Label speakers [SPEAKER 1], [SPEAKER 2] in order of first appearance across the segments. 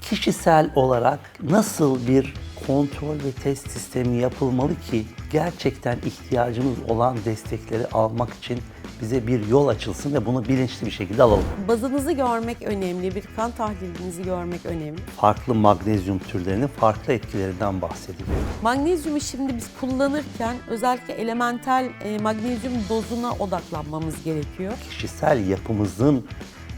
[SPEAKER 1] Kişisel olarak nasıl bir kontrol ve test sistemi yapılmalı ki gerçekten ihtiyacımız olan destekleri almak için bize bir yol açılsın ve bunu bilinçli bir şekilde alalım.
[SPEAKER 2] Bazınızı görmek önemli, bir kan tahlilinizi görmek önemli.
[SPEAKER 1] Farklı magnezyum türlerinin farklı etkilerinden bahsediliyor.
[SPEAKER 2] Magnezyumu şimdi biz kullanırken özellikle elemental e, magnezyum dozuna odaklanmamız gerekiyor.
[SPEAKER 1] Kişisel yapımızın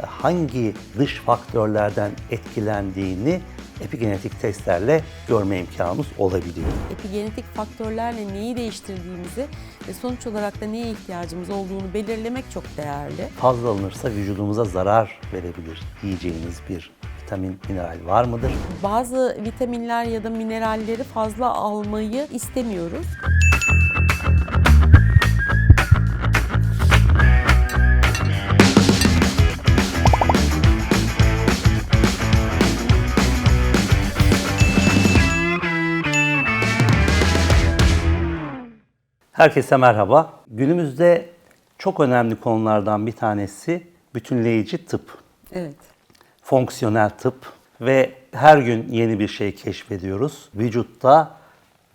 [SPEAKER 1] e, hangi dış faktörlerden etkilendiğini epigenetik testlerle görme imkanımız olabiliyor.
[SPEAKER 2] Epigenetik faktörlerle neyi değiştirdiğimizi ve sonuç olarak da neye ihtiyacımız olduğunu belirlemek çok değerli.
[SPEAKER 1] Fazla alınırsa vücudumuza zarar verebilir diyeceğiniz bir vitamin, mineral var mıdır?
[SPEAKER 2] Bazı vitaminler ya da mineralleri fazla almayı istemiyoruz.
[SPEAKER 1] Herkese merhaba. Günümüzde çok önemli konulardan bir tanesi bütünleyici tıp,
[SPEAKER 2] Evet.
[SPEAKER 1] fonksiyonel tıp ve her gün yeni bir şey keşfediyoruz. Vücutta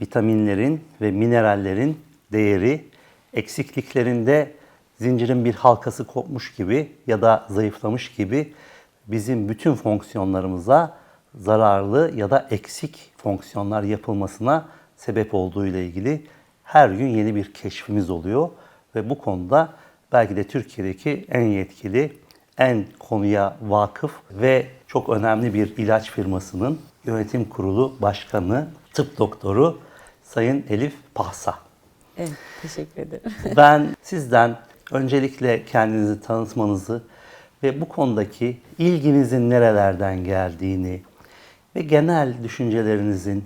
[SPEAKER 1] vitaminlerin ve minerallerin değeri eksikliklerinde zincirin bir halkası kopmuş gibi ya da zayıflamış gibi bizim bütün fonksiyonlarımıza zararlı ya da eksik fonksiyonlar yapılmasına sebep olduğu ile ilgili her gün yeni bir keşfimiz oluyor ve bu konuda belki de Türkiye'deki en yetkili, en konuya vakıf ve çok önemli bir ilaç firmasının yönetim kurulu başkanı, tıp doktoru Sayın Elif Pahsa.
[SPEAKER 2] Evet, teşekkür ederim.
[SPEAKER 1] Ben sizden öncelikle kendinizi tanıtmanızı ve bu konudaki ilginizin nerelerden geldiğini ve genel düşüncelerinizin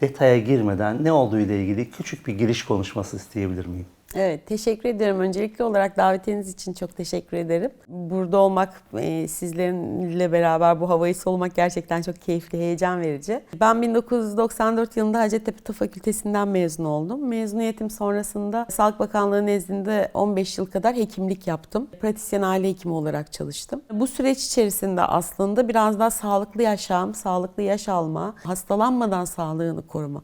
[SPEAKER 1] detaya girmeden ne olduğu ile ilgili küçük bir giriş konuşması isteyebilir miyim?
[SPEAKER 2] Evet, teşekkür ederim. Öncelikli olarak davetiniz için çok teşekkür ederim. Burada olmak, e, sizlerle beraber bu havayı solumak gerçekten çok keyifli, heyecan verici. Ben 1994 yılında Hacettepe Tıp Fakültesinden mezun oldum. Mezuniyetim sonrasında Sağlık Bakanlığı nezdinde 15 yıl kadar hekimlik yaptım. Pratisyen aile hekimi olarak çalıştım. Bu süreç içerisinde aslında biraz daha sağlıklı yaşam, sağlıklı yaş alma, hastalanmadan sağlığını koruma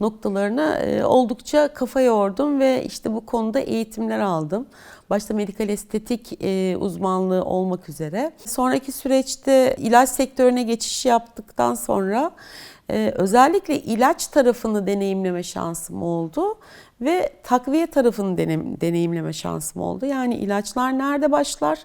[SPEAKER 2] noktalarına e, oldukça kafa yordum ve işte bu konuda eğitimler aldım. Başta medikal estetik e, uzmanlığı olmak üzere. Sonraki süreçte ilaç sektörüne geçiş yaptıktan sonra e, özellikle ilaç tarafını deneyimleme şansım oldu ve takviye tarafını denem- deneyimleme şansım oldu. Yani ilaçlar nerede başlar,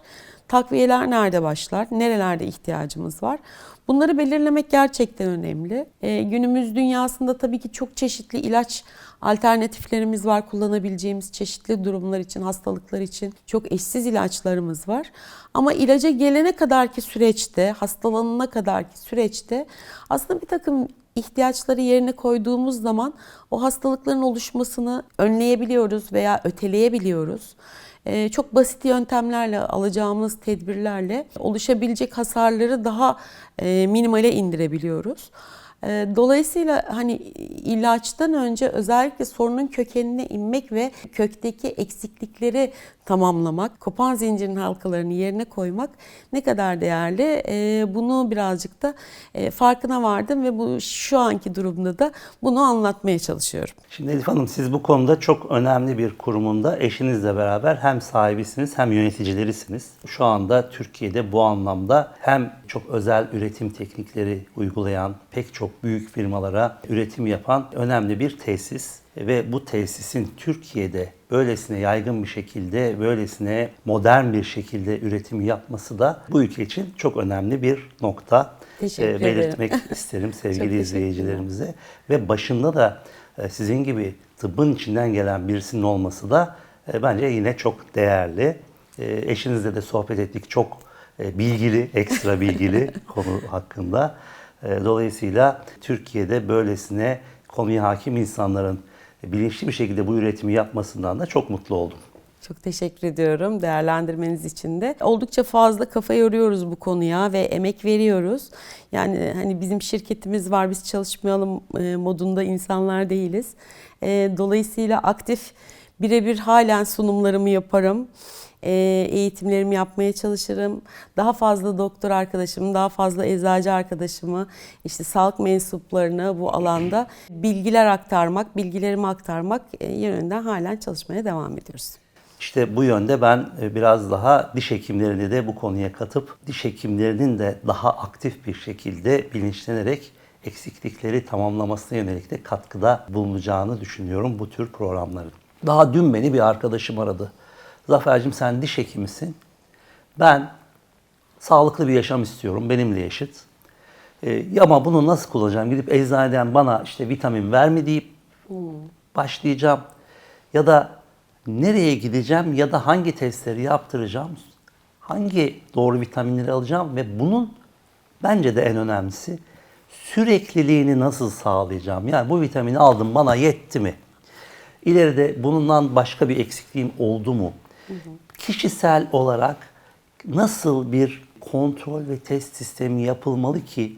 [SPEAKER 2] takviyeler nerede başlar, nerelerde ihtiyacımız var. Bunları belirlemek gerçekten önemli. Ee, günümüz dünyasında tabii ki çok çeşitli ilaç alternatiflerimiz var kullanabileceğimiz çeşitli durumlar için, hastalıklar için çok eşsiz ilaçlarımız var. Ama ilaca gelene kadarki süreçte, hastalanana kadarki süreçte aslında bir takım ihtiyaçları yerine koyduğumuz zaman o hastalıkların oluşmasını önleyebiliyoruz veya öteleyebiliyoruz. Ee, çok basit yöntemlerle alacağımız tedbirlerle oluşabilecek hasarları daha e, minimale indirebiliyoruz. Ee, Dolayısıyla hani ilaçtan önce özellikle sorunun kökenine inmek ve kökteki eksiklikleri tamamlamak, kopan zincirin halkalarını yerine koymak ne kadar değerli. Ee, Bunu birazcık da e, farkına vardım ve bu şu anki durumda da bunu anlatmaya çalışıyorum.
[SPEAKER 1] Şimdi Elif Hanım siz bu konuda çok önemli bir kurumunda eşinizle beraber hem sahibisiniz hem yöneticilerisiniz. Şu anda Türkiye'de bu anlamda hem çok özel üretim teknikleri uygulayan pek çok büyük firmalara üretim yapan önemli bir tesis ve bu tesisin Türkiye'de böylesine yaygın bir şekilde, böylesine modern bir şekilde üretim yapması da bu ülke için çok önemli bir nokta.
[SPEAKER 2] Ederim.
[SPEAKER 1] belirtmek isterim sevgili izleyicilerimize. Ve başında da e, sizin gibi tıbbın içinden gelen birisinin olması da e, bence yine çok değerli. E, Eşinizle de sohbet ettik. Çok e, bilgili, ekstra bilgili konu hakkında. E, Dolayısıyla Türkiye'de böylesine konuya hakim insanların bilinçli bir şekilde bu üretimi yapmasından da çok mutlu oldum.
[SPEAKER 2] Çok teşekkür ediyorum değerlendirmeniz için de. Oldukça fazla kafa yoruyoruz bu konuya ve emek veriyoruz. Yani hani bizim şirketimiz var biz çalışmayalım e, modunda insanlar değiliz. E, Dolayısıyla aktif birebir halen sunumlarımı yaparım. E, eğitimlerimi yapmaya çalışırım. Daha fazla doktor arkadaşımı, daha fazla eczacı arkadaşımı, işte sağlık mensuplarına bu alanda bilgiler aktarmak, bilgilerimi aktarmak e, yönünden halen çalışmaya devam ediyoruz.
[SPEAKER 1] İşte bu yönde ben e, biraz daha diş hekimlerini de bu konuya katıp diş hekimlerinin de daha aktif bir şekilde bilinçlenerek eksiklikleri tamamlamasına yönelik de katkıda bulunacağını düşünüyorum bu tür programların. Daha dün beni bir arkadaşım aradı. Zafer'cim sen diş hekimisin. Ben sağlıklı bir yaşam istiyorum. Benimle yaşıt. Ee, ama bunu nasıl kullanacağım? Gidip eczaneden bana işte vitamin ver mi deyip başlayacağım. Ya da nereye gideceğim ya da hangi testleri yaptıracağım? Hangi doğru vitaminleri alacağım ve bunun bence de en önemlisi sürekliliğini nasıl sağlayacağım? Yani bu vitamini aldım bana yetti mi? İleride bundan başka bir eksikliğim oldu mu? Kişisel olarak nasıl bir kontrol ve test sistemi yapılmalı ki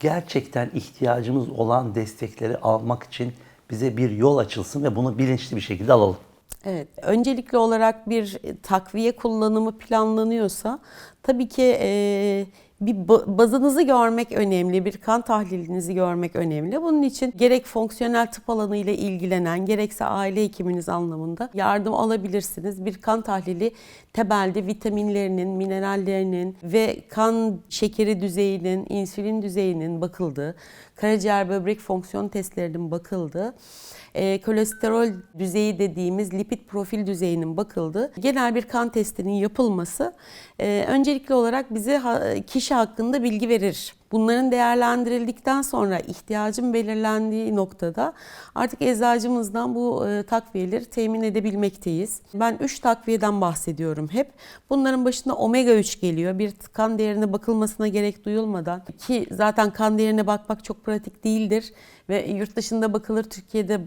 [SPEAKER 1] gerçekten ihtiyacımız olan destekleri almak için bize bir yol açılsın ve bunu bilinçli bir şekilde alalım.
[SPEAKER 2] Evet, öncelikli olarak bir takviye kullanımı planlanıyorsa tabii ki e, bir ba- bazınızı görmek önemli, bir kan tahlilinizi görmek önemli. Bunun için gerek fonksiyonel tıp alanıyla ilgilenen, gerekse aile hekiminiz anlamında yardım alabilirsiniz. Bir kan tahlili temelde vitaminlerinin, minerallerinin ve kan şekeri düzeyinin, insülin düzeyinin bakıldığı, karaciğer böbrek fonksiyon testlerinin bakıldığı e, kolesterol düzeyi dediğimiz lipid profil düzeyinin bakıldığı genel bir kan testinin yapılması e, öncelikli olarak bize ha- kişi hakkında bilgi verir. Bunların değerlendirildikten sonra ihtiyacın belirlendiği noktada artık eczacımızdan bu e, takviyeleri temin edebilmekteyiz. Ben 3 takviyeden bahsediyorum hep. Bunların başında omega 3 geliyor. Bir kan değerine bakılmasına gerek duyulmadan ki zaten kan değerine bakmak çok pratik değildir ve yurt dışında bakılır Türkiye'de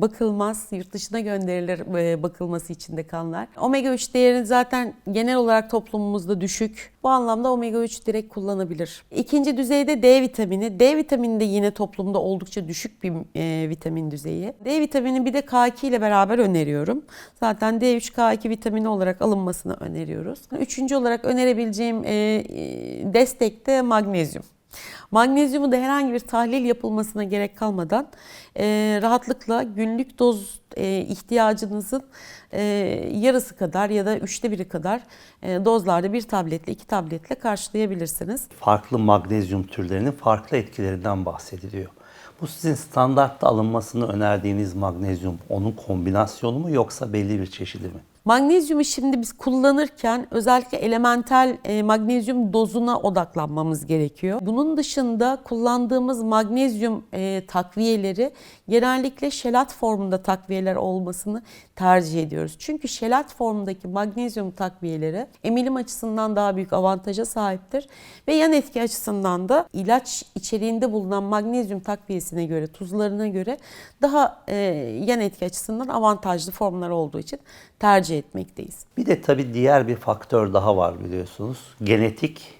[SPEAKER 2] bakılmaz. Yurt dışına gönderilir e, bakılması için de kanlar. Omega 3 değeri zaten genel olarak toplumumuzda düşük. Bu anlamda omega 3 direkt kullanabilir. İkinci düzeyde D vitamini. D vitamini de yine toplumda oldukça düşük bir e, vitamin düzeyi. D vitamini bir de K2 ile beraber öneriyorum. Zaten D3 K2 vitamini olarak alınmasını öneriyoruz. Üçüncü olarak önerebileceğim e, e, destek de magnezyum. Magnezyumu da herhangi bir tahlil yapılmasına gerek kalmadan e, rahatlıkla günlük doz e, ihtiyacınızın e, yarısı kadar ya da üçte biri kadar e, dozlarda bir tabletle iki tabletle karşılayabilirsiniz.
[SPEAKER 1] Farklı magnezyum türlerinin farklı etkilerinden bahsediliyor. Bu sizin standartta alınmasını önerdiğiniz magnezyum onun kombinasyonu mu yoksa belli bir çeşidi mi?
[SPEAKER 2] Magnezyumu şimdi biz kullanırken özellikle elemental e, magnezyum dozuna odaklanmamız gerekiyor. Bunun dışında kullandığımız magnezyum e, takviyeleri genellikle şelat formunda takviyeler olmasını tercih ediyoruz. Çünkü şelat formundaki magnezyum takviyeleri emilim açısından daha büyük avantaja sahiptir ve yan etki açısından da ilaç içeriğinde bulunan magnezyum takviyesine göre, tuzlarına göre daha e, yan etki açısından avantajlı formlar olduğu için tercih etmekteyiz.
[SPEAKER 1] Bir de tabii diğer bir faktör daha var biliyorsunuz. Genetik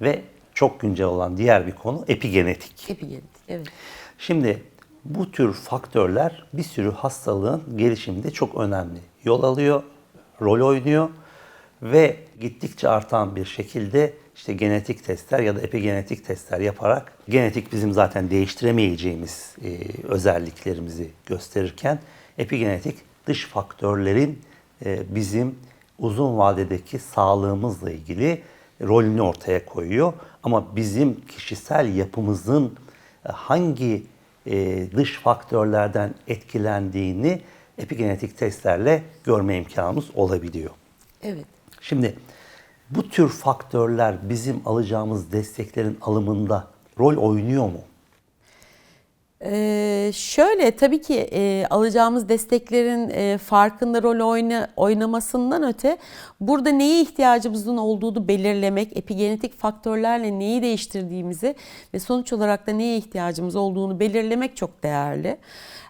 [SPEAKER 1] ve çok güncel olan diğer bir konu epigenetik.
[SPEAKER 2] Epigenetik, evet.
[SPEAKER 1] Şimdi bu tür faktörler bir sürü hastalığın gelişiminde çok önemli. Yol alıyor, rol oynuyor ve gittikçe artan bir şekilde işte genetik testler ya da epigenetik testler yaparak genetik bizim zaten değiştiremeyeceğimiz e, özelliklerimizi gösterirken epigenetik dış faktörlerin e, bizim uzun vadedeki sağlığımızla ilgili rolünü ortaya koyuyor. Ama bizim kişisel yapımızın e, hangi e, dış faktörlerden etkilendiğini epigenetik testlerle görme imkanımız olabiliyor.
[SPEAKER 2] Evet.
[SPEAKER 1] Şimdi bu tür faktörler bizim alacağımız desteklerin alımında rol oynuyor mu?
[SPEAKER 2] Ee, şöyle tabii ki e, alacağımız desteklerin e, farkında rol oyna, oynamasından öte burada neye ihtiyacımızın olduğunu belirlemek, epigenetik faktörlerle neyi değiştirdiğimizi ve sonuç olarak da neye ihtiyacımız olduğunu belirlemek çok değerli.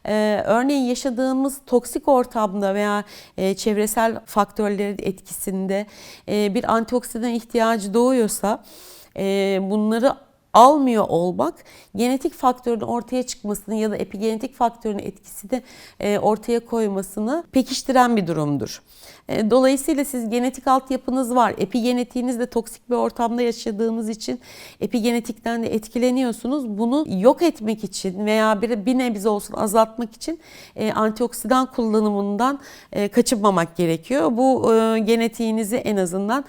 [SPEAKER 2] Ee, örneğin yaşadığımız toksik ortamda veya e, çevresel faktörlerin etkisinde e, bir antioksidan ihtiyacı doğuyorsa e, bunları almıyor olmak genetik faktörün ortaya çıkmasını ya da epigenetik faktörün etkisini e, ortaya koymasını pekiştiren bir durumdur. E, Dolayısıyla siz genetik altyapınız var. Epigenetiğiniz de toksik bir ortamda yaşadığınız için epigenetikten de etkileniyorsunuz. Bunu yok etmek için veya bir, bir nebze olsun azaltmak için e, antioksidan kullanımından e, kaçınmamak gerekiyor. Bu genetiğinizi en azından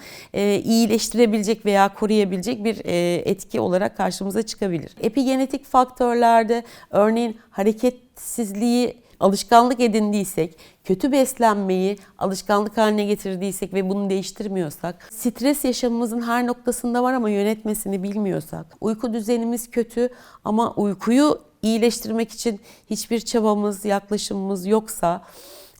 [SPEAKER 2] iyileştirebilecek veya koruyabilecek bir etki olarak karşımıza çıkabilir. Epigenetik faktörlerde örneğin hareketsizliği alışkanlık edindiysek, kötü beslenmeyi alışkanlık haline getirdiysek ve bunu değiştirmiyorsak, stres yaşamımızın her noktasında var ama yönetmesini bilmiyorsak, uyku düzenimiz kötü ama uykuyu iyileştirmek için hiçbir çabamız, yaklaşımımız yoksa,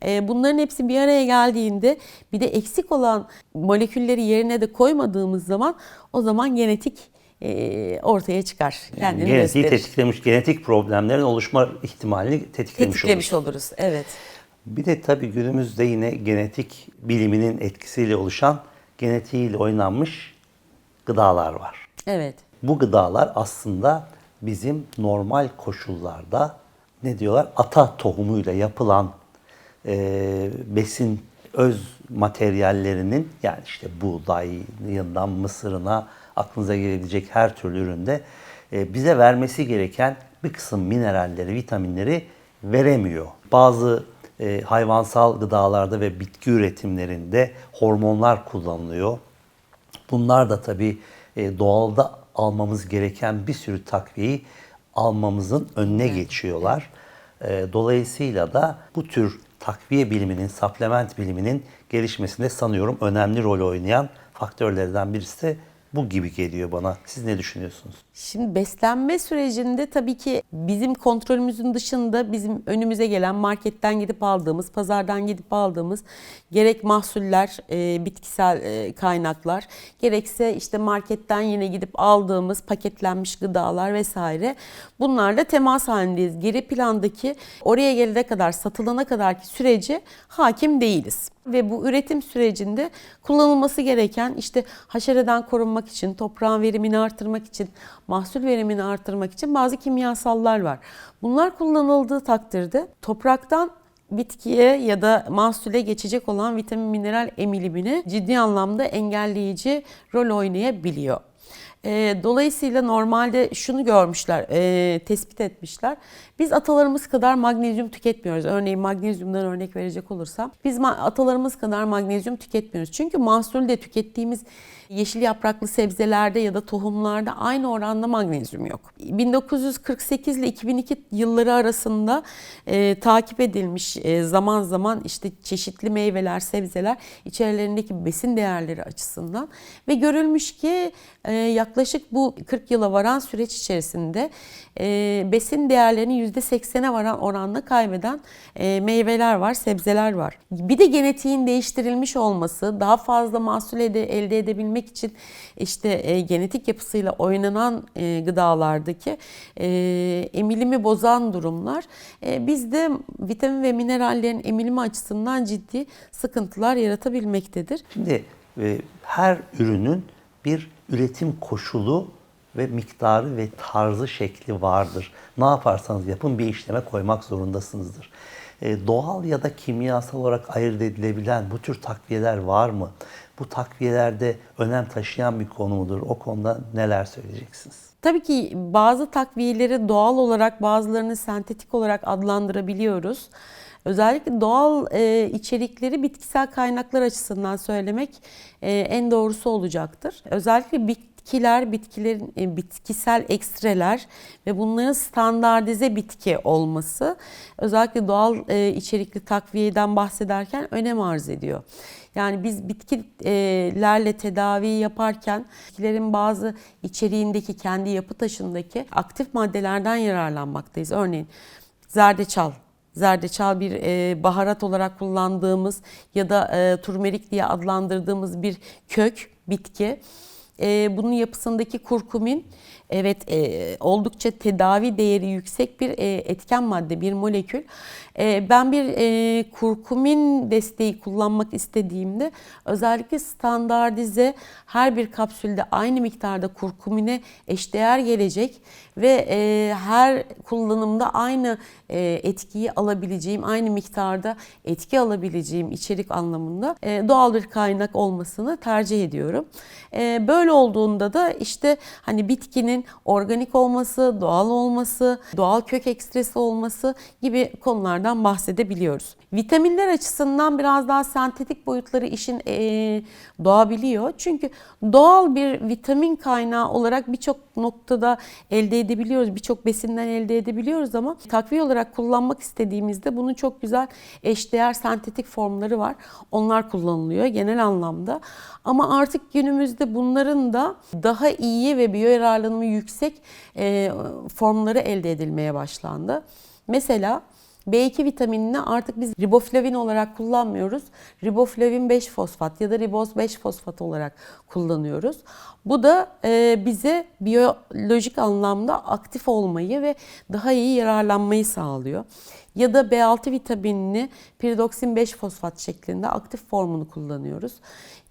[SPEAKER 2] e, Bunların hepsi bir araya geldiğinde bir de eksik olan molekülleri yerine de koymadığımız zaman o zaman genetik e, ortaya çıkar. Kendini
[SPEAKER 1] Genetiği
[SPEAKER 2] gösterir.
[SPEAKER 1] tetiklemiş, genetik problemlerin oluşma ihtimalini tetiklemiş,
[SPEAKER 2] Tetiklemiş
[SPEAKER 1] oluruz.
[SPEAKER 2] oluruz. Evet.
[SPEAKER 1] Bir de tabii günümüzde yine genetik biliminin etkisiyle oluşan genetiğiyle oynanmış gıdalar var.
[SPEAKER 2] Evet.
[SPEAKER 1] Bu gıdalar aslında bizim normal koşullarda ne diyorlar ata tohumuyla yapılan e, besin öz materyallerinin yani işte buğdayından mısırına aklınıza gelebilecek her türlü üründe e, bize vermesi gereken bir kısım mineralleri, vitaminleri veremiyor. Bazı e, hayvansal gıdalarda ve bitki üretimlerinde hormonlar kullanılıyor. Bunlar da tabii e, doğalda almamız gereken bir sürü takviyeyi almamızın önüne geçiyorlar. E, Dolayısıyla da bu tür takviye biliminin, supplement biliminin gelişmesinde sanıyorum önemli rol oynayan faktörlerden birisi de bu gibi geliyor bana. Siz ne düşünüyorsunuz?
[SPEAKER 2] Şimdi beslenme sürecinde tabii ki bizim kontrolümüzün dışında bizim önümüze gelen marketten gidip aldığımız, pazardan gidip aldığımız gerek mahsuller, e, bitkisel e, kaynaklar, gerekse işte marketten yine gidip aldığımız paketlenmiş gıdalar vesaire bunlarla temas halindeyiz. Geri plandaki oraya gelene kadar, satılana kadarki süreci hakim değiliz ve bu üretim sürecinde kullanılması gereken işte haşereden korunmak için, toprağın verimini artırmak için, mahsul verimini artırmak için bazı kimyasallar var. Bunlar kullanıldığı takdirde topraktan bitkiye ya da mahsule geçecek olan vitamin mineral emilimini ciddi anlamda engelleyici rol oynayabiliyor. Dolayısıyla normalde şunu görmüşler, tespit etmişler. Biz atalarımız kadar magnezyum tüketmiyoruz. Örneğin magnezyumdan örnek verecek olursam. Biz atalarımız kadar magnezyum tüketmiyoruz. Çünkü mahsulde tükettiğimiz yeşil yapraklı sebzelerde ya da tohumlarda aynı oranda magnezyum yok. 1948 ile 2002 yılları arasında e, takip edilmiş e, zaman zaman işte çeşitli meyveler, sebzeler içerilerindeki besin değerleri açısından ve görülmüş ki e, yaklaşık bu 40 yıla varan süreç içerisinde e, besin değerlerini %80'e varan oranla kaybeden e, meyveler var, sebzeler var. Bir de genetiğin değiştirilmiş olması, daha fazla mahsul elde edebilmek için işte e, genetik yapısıyla oynanan e, gıdalardaki emilimi bozan durumlar bizde vitamin ve minerallerin emilimi açısından ciddi sıkıntılar yaratabilmektedir.
[SPEAKER 1] Şimdi her ürünün bir üretim koşulu ve miktarı ve tarzı şekli vardır. Ne yaparsanız yapın bir işleme koymak zorundasınızdır. E, doğal ya da kimyasal olarak ayırt edilebilen bu tür takviyeler var mı? Bu takviyelerde önem taşıyan bir konu mudur? O konuda neler söyleyeceksiniz?
[SPEAKER 2] Tabii ki bazı takviyeleri doğal olarak bazılarını sentetik olarak adlandırabiliyoruz. Özellikle doğal e, içerikleri bitkisel kaynaklar açısından söylemek e, en doğrusu olacaktır. Özellikle bitkiler, bitkilerin e, bitkisel ekstreler ve bunların standartize bitki olması özellikle doğal e, içerikli takviyeden bahsederken önem arz ediyor. Yani biz bitkilerle tedavi yaparken bitkilerin bazı içeriğindeki kendi yapı taşındaki aktif maddelerden yararlanmaktayız. Örneğin zerdeçal Zerdeçal bir e, baharat olarak kullandığımız ya da e, turmerik diye adlandırdığımız bir kök, bitki. E, bunun yapısındaki kurkumin evet e, oldukça tedavi değeri yüksek bir e, etken madde, bir molekül. E, ben bir e, kurkumin desteği kullanmak istediğimde özellikle standartize her bir kapsülde aynı miktarda kurkumine eşdeğer gelecek ve e, her kullanımda aynı e, etkiyi alabileceğim, aynı miktarda etki alabileceğim içerik anlamında e, doğal bir kaynak olmasını tercih ediyorum. E, böyle olduğunda da işte hani bitkinin organik olması, doğal olması, doğal kök ekstresi olması gibi konulardan bahsedebiliyoruz. Vitaminler açısından biraz daha sentetik boyutları işin e, doğabiliyor. Çünkü doğal bir vitamin kaynağı olarak birçok noktada elde edebiliyoruz. Birçok besinden elde edebiliyoruz ama takviye olarak kullanmak istediğimizde bunun çok güzel eşdeğer sentetik formları var. Onlar kullanılıyor genel anlamda. Ama artık günümüzde bunların da daha iyi ve biyoyararlanımı yüksek e, formları elde edilmeye başlandı. Mesela B2 vitaminini artık biz riboflavin olarak kullanmıyoruz. Riboflavin 5 fosfat ya da riboz 5 fosfat olarak kullanıyoruz. Bu da e, bize biyolojik anlamda aktif olmayı ve daha iyi yararlanmayı sağlıyor. Ya da B6 vitaminini piridoksin 5 fosfat şeklinde aktif formunu kullanıyoruz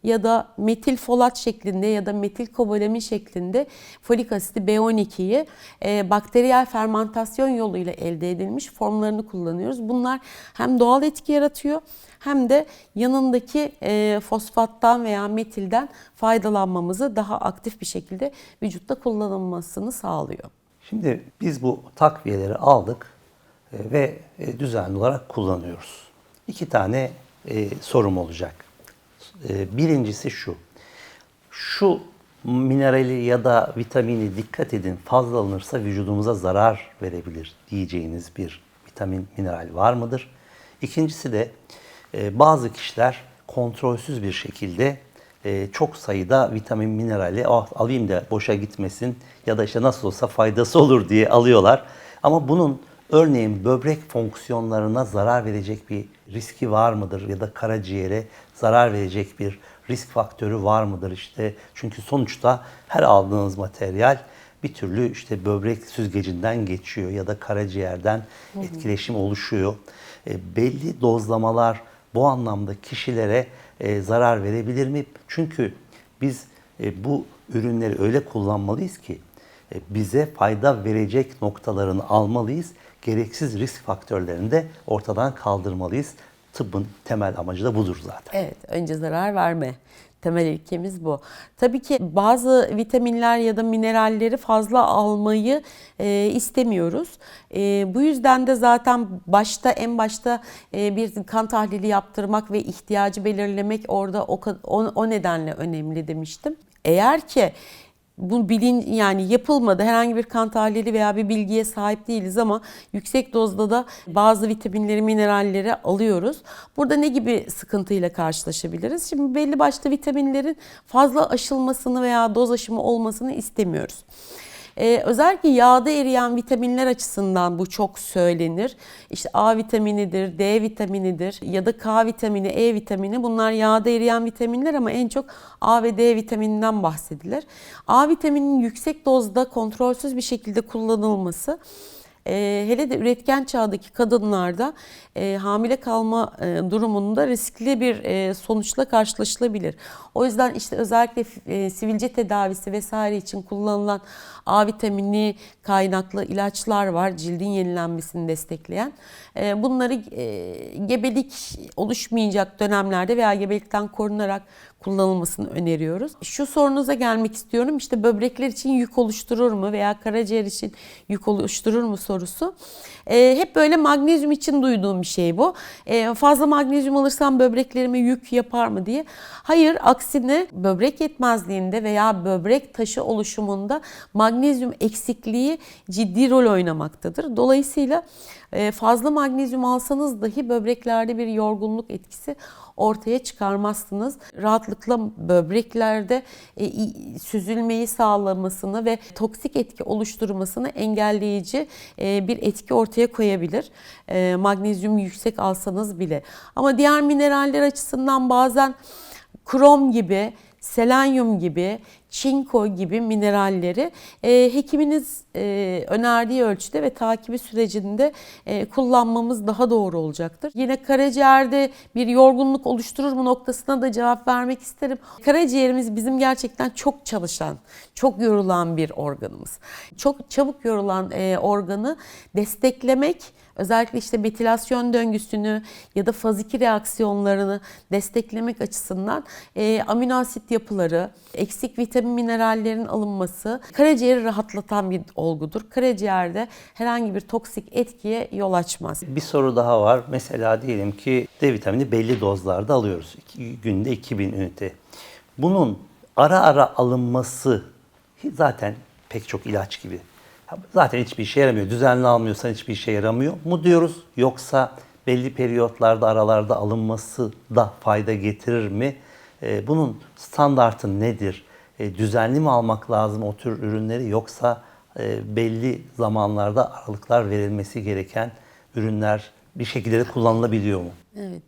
[SPEAKER 2] ya da metil folat şeklinde ya da metil kobalamin şeklinde folik asiti B12'yi e, bakteriyel fermentasyon yoluyla elde edilmiş formlarını kullanıyoruz. Bunlar hem doğal etki yaratıyor hem de yanındaki e, fosfattan veya metilden faydalanmamızı daha aktif bir şekilde vücutta kullanılmasını sağlıyor.
[SPEAKER 1] Şimdi biz bu takviyeleri aldık e, ve e, düzenli olarak kullanıyoruz. İki tane e, sorum olacak. E, birincisi şu. Şu minerali ya da vitamini dikkat edin fazla alınırsa vücudumuza zarar verebilir diyeceğiniz bir vitamin mineral var mıdır? İkincisi de e, bazı kişiler kontrolsüz bir şekilde e, çok sayıda vitamin minerali ah, alayım da boşa gitmesin ya da işte nasıl olsa faydası olur diye alıyorlar. Ama bunun örneğin böbrek fonksiyonlarına zarar verecek bir riski var mıdır ya da karaciğere zarar verecek bir risk faktörü var mıdır işte çünkü sonuçta her aldığınız materyal bir türlü işte böbrek süzgecinden geçiyor ya da karaciğerden etkileşim oluşuyor. E, belli dozlamalar bu anlamda kişilere e, zarar verebilir mi? Çünkü biz e, bu ürünleri öyle kullanmalıyız ki bize fayda verecek noktalarını almalıyız. Gereksiz risk faktörlerini de ortadan kaldırmalıyız. Tıbbın temel amacı da budur zaten.
[SPEAKER 2] Evet, önce zarar verme. Temel ilkemiz bu. Tabii ki bazı vitaminler ya da mineralleri fazla almayı e, istemiyoruz. E, bu yüzden de zaten başta en başta e, bir kan tahlili yaptırmak ve ihtiyacı belirlemek orada o, o, o nedenle önemli demiştim. Eğer ki bu bilin yani yapılmadı herhangi bir kan tahlili veya bir bilgiye sahip değiliz ama yüksek dozda da bazı vitaminleri, mineralleri alıyoruz. Burada ne gibi sıkıntıyla karşılaşabiliriz? Şimdi belli başlı vitaminlerin fazla aşılmasını veya doz aşımı olmasını istemiyoruz. Ee, özellikle yağda eriyen vitaminler açısından bu çok söylenir. İşte A vitaminidir, D vitaminidir ya da K vitamini, E vitamini bunlar yağda eriyen vitaminler ama en çok A ve D vitamininden bahsedilir. A vitamininin yüksek dozda kontrolsüz bir şekilde kullanılması e, hele de üretken çağdaki kadınlarda e, hamile kalma e, durumunda riskli bir e, sonuçla karşılaşılabilir. O yüzden işte özellikle e, sivilce tedavisi vesaire için kullanılan A vitamini kaynaklı ilaçlar var cildin yenilenmesini destekleyen. E, bunları e, gebelik oluşmayacak dönemlerde veya gebelikten korunarak kullanılmasını öneriyoruz. Şu sorunuza gelmek istiyorum. İşte böbrekler için yük oluşturur mu veya karaciğer için yük oluşturur mu sorusu. E, hep böyle magnezyum için duyduğum bir şey bu. Fazla magnezyum alırsam böbreklerime yük yapar mı diye. Hayır aksine böbrek yetmezliğinde veya böbrek taşı oluşumunda magnezyum eksikliği ciddi rol oynamaktadır. Dolayısıyla e, fazla magnezyum alsanız dahi böbreklerde bir yorgunluk etkisi ortaya çıkarmazsınız. Rahatlıkla böbreklerde e, süzülmeyi sağlamasını ve toksik etki oluşturmasını engelleyici e, bir etki ortaya koyabilir. Magnezyum yüksek alsanız bile. Ama diğer mineraller açısından bazen krom gibi, selenyum gibi, çinko gibi mineralleri e, hekiminiz e, önerdiği ölçüde ve takibi sürecinde e, kullanmamız daha doğru olacaktır. Yine karaciğerde bir yorgunluk oluşturur mu noktasına da cevap vermek isterim. Karaciğerimiz bizim gerçekten çok çalışan, çok yorulan bir organımız. Çok çabuk yorulan e, organı desteklemek özellikle işte metilasyon döngüsünü ya da faz 2 reaksiyonlarını desteklemek açısından e, amino asit yapıları, eksik vitamin minerallerin alınması karaciğeri rahatlatan bir olgudur. Karaciğerde herhangi bir toksik etkiye yol açmaz.
[SPEAKER 1] Bir soru daha var. Mesela diyelim ki D vitamini belli dozlarda alıyoruz. İki- Günde 2000 ünite. Bunun ara ara alınması zaten pek çok ilaç gibi. Zaten hiçbir işe yaramıyor. Düzenli almıyorsan hiçbir işe yaramıyor mu diyoruz? Yoksa belli periyotlarda aralarda alınması da fayda getirir mi? Ee, bunun standartı nedir? Ee, düzenli mi almak lazım o tür ürünleri yoksa e, belli zamanlarda aralıklar verilmesi gereken ürünler bir şekilde de kullanılabiliyor mu?
[SPEAKER 2] Evet.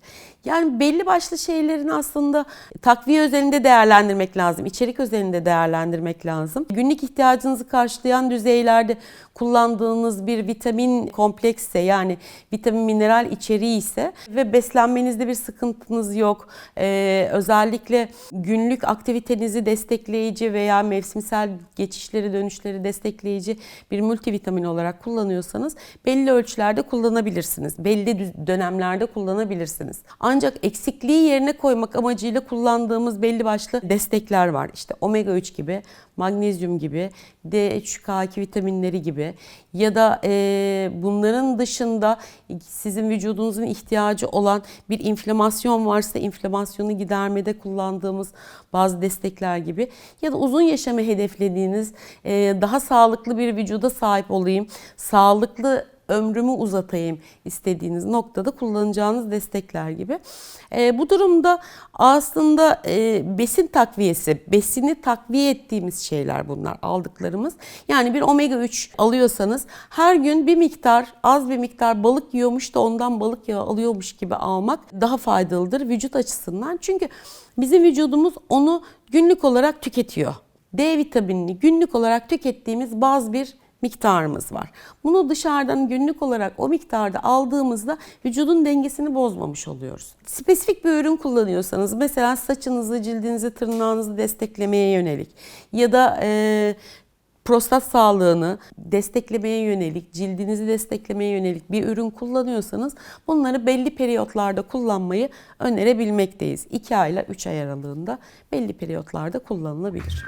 [SPEAKER 2] Yani belli başlı şeylerin aslında takviye özelinde değerlendirmek lazım. içerik özelinde değerlendirmek lazım. Günlük ihtiyacınızı karşılayan düzeylerde kullandığınız bir vitamin kompleksse yani vitamin mineral içeriği ise ve beslenmenizde bir sıkıntınız yok. Ee, özellikle günlük aktivitenizi destekleyici veya mevsimsel geçişleri dönüşleri destekleyici bir multivitamin olarak kullanıyorsanız belli ölçülerde kullanabilirsiniz. Belli dönemlerde kullanabilirsiniz. Ancak eksikliği yerine koymak amacıyla kullandığımız belli başlı destekler var. İşte omega 3 gibi, magnezyum gibi, D3K2 vitaminleri gibi ya da e, bunların dışında sizin vücudunuzun ihtiyacı olan bir inflamasyon varsa inflamasyonu gidermede kullandığımız bazı destekler gibi ya da uzun yaşamı hedeflediğiniz e, daha sağlıklı bir vücuda sahip olayım, sağlıklı ömrümü uzatayım istediğiniz noktada kullanacağınız destekler gibi. E, bu durumda aslında e, besin takviyesi, besini takviye ettiğimiz şeyler bunlar aldıklarımız. Yani bir omega 3 alıyorsanız her gün bir miktar az bir miktar balık yiyormuş da ondan balık yağı alıyormuş gibi almak daha faydalıdır vücut açısından. Çünkü bizim vücudumuz onu günlük olarak tüketiyor. D vitaminini günlük olarak tükettiğimiz bazı bir miktarımız var. Bunu dışarıdan günlük olarak o miktarda aldığımızda vücudun dengesini bozmamış oluyoruz. Spesifik bir ürün kullanıyorsanız mesela saçınızı, cildinizi, tırnağınızı desteklemeye yönelik ya da e, prostat sağlığını desteklemeye yönelik, cildinizi desteklemeye yönelik bir ürün kullanıyorsanız bunları belli periyotlarda kullanmayı önerebilmekteyiz. 2 ay ile 3 ay aralığında belli periyotlarda kullanılabilir.